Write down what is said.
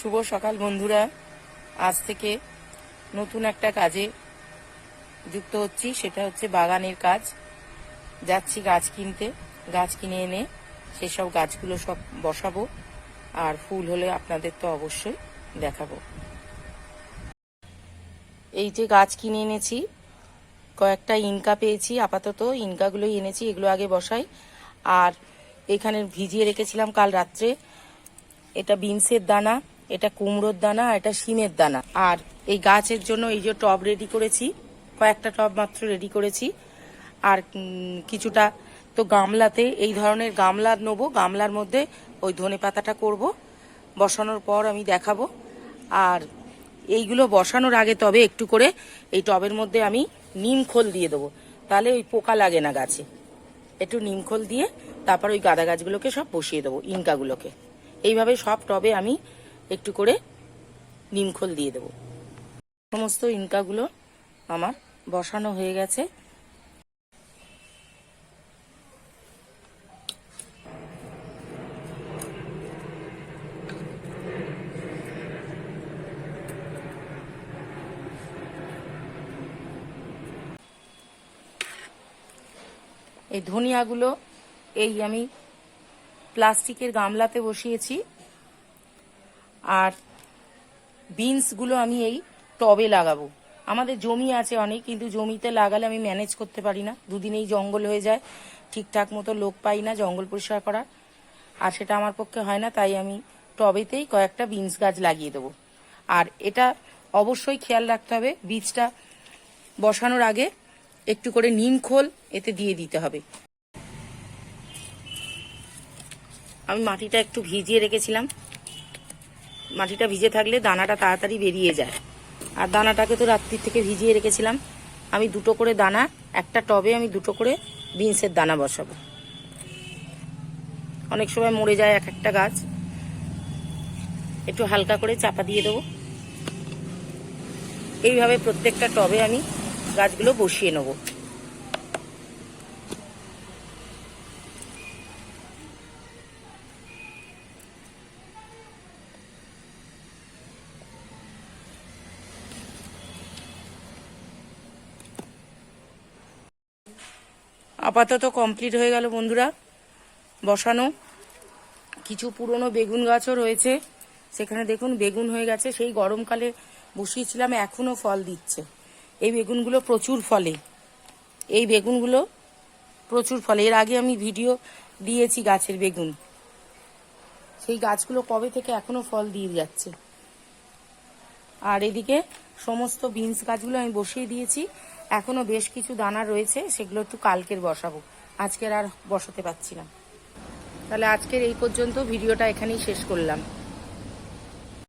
শুভ সকাল বন্ধুরা। আজ থেকে নতুন একটা কাজে যুক্ত হচ্ছি, সেটা হচ্ছে বাগানের কাজ। যাচ্ছি গাছ কিনতে। গাছ কিনে এনে সেসব গাছগুলো সব বসাবো। আর ফুল হলে আপনাদের তো অবশ্যই দেখাবো। এই যে গাছ কিনে এনেছি, কয়েকটা ইনকা পেয়েছি, আপাতত ইনকাগুলোই এনেছি, এগুলো আগে বসাই। আর এখানে ভিজিয়ে রেখেছিলাম কাল রাত্রে। এটা বিনসের দানা এটা কুমড়োর দানা আর এটা শিমের দানা। আর এই গাছের জন্য এই যে টব রেডি করেছি, কয়েকটা টব মাত্র রেডি করেছি। আর কিছুটা তো গামলাতে, এই ধরনের গামলা নেব, গামলার মধ্যে ওই ধনে পাতাটা করব, বসানোর পর আমি দেখাবো। আর এইগুলো বসানোর আগে তবে একটু করে এই টবের মধ্যে আমি নিম খোল দিয়ে দেবো। তাহলে ওই পোকা লাগে না গাছে। একটু নিম খোল দিয়ে তারপর ওই গাঁদা গাছগুলোকে সব বসিয়ে দেবো, ইনকাগুলোকে। এইভাবে সব টবে আমি একটু করে নিমখোল দিয়ে দেবো। সমস্ত ইনকাগুলো আমার বসানো হয়ে গেছে। এই ধনিয়াগুলো এই আমি প্লাস্টিকের গামলাতে বসিয়েছি। আর বিনসগুলো আমি এই টবে লাগাবো। আমাদের জমি আছে অনেক, কিন্তু জমিতে লাগালে আমি ম্যানেজ করতে পারি না। দুদিনেই জঙ্গল হয়ে যায়, ঠিকঠাক মতো লোক পাই না জঙ্গল পরিষ্কার করার। আর সেটা আমার পক্ষে হয় না, তাই আমি টবেতেই কয়েকটা বিনস গাছ লাগিয়ে দেবো। আর এটা অবশ্যই খেয়াল রাখতে হবে, বীজটা বসানোর আগে একটু করে নিম খোল, এতে দিয়ে দিতে হবে। আমি মাটিটা একটু ভিজিয়ে রেখেছিলাম। মাটিটা ভিজে থাকলে দানাটা তাড়াতাড়ি বেরিয়ে যায়। আর দানাটাকে তো রাত্রির থেকে ভিজিয়ে রেখেছিলাম। আমি দুটো করে দানা, একটা টবে আমি দুটো করে বিনসের দানা বসাবো। অনেক সময় মরে যায় এক একটা গাছ। একটু হালকা করে চাপা দিয়ে দেবো। এইভাবে প্রত্যেকটা টবে আমি গাছগুলো বসিয়ে নেব। আপাতত কমপ্লিট হয়ে গেল বন্ধুরা, বসানো। কিছু পুরনো বেগুন গাছও রয়েছে, সেখানে দেখুন বেগুন হয়ে গেছে। সেই গরমকালে বসিয়েছিলাম এখনও ফল দিচ্ছে। এই বেগুনগুলো প্রচুর ফলে। এই বেগুনগুলো প্রচুর ফলে। এর আগে আমি ভিডিও দিয়েছি গাছের বেগুন। সেই গাছগুলো কবে থেকে এখনও ফল দিয়ে যাচ্ছে? আর এদিকে সমস্ত বিনস গাছগুলো আমি বসিয়ে দিয়েছি। এখনও বেশ কিছু দানা রয়েছে, সেগুলো একটু কালকের বসাবো। আজকের আর বসাতে পারছি না। তাহলে আজকের এই পর্যন্ত ভিডিওটা এখানেই শেষ করলাম।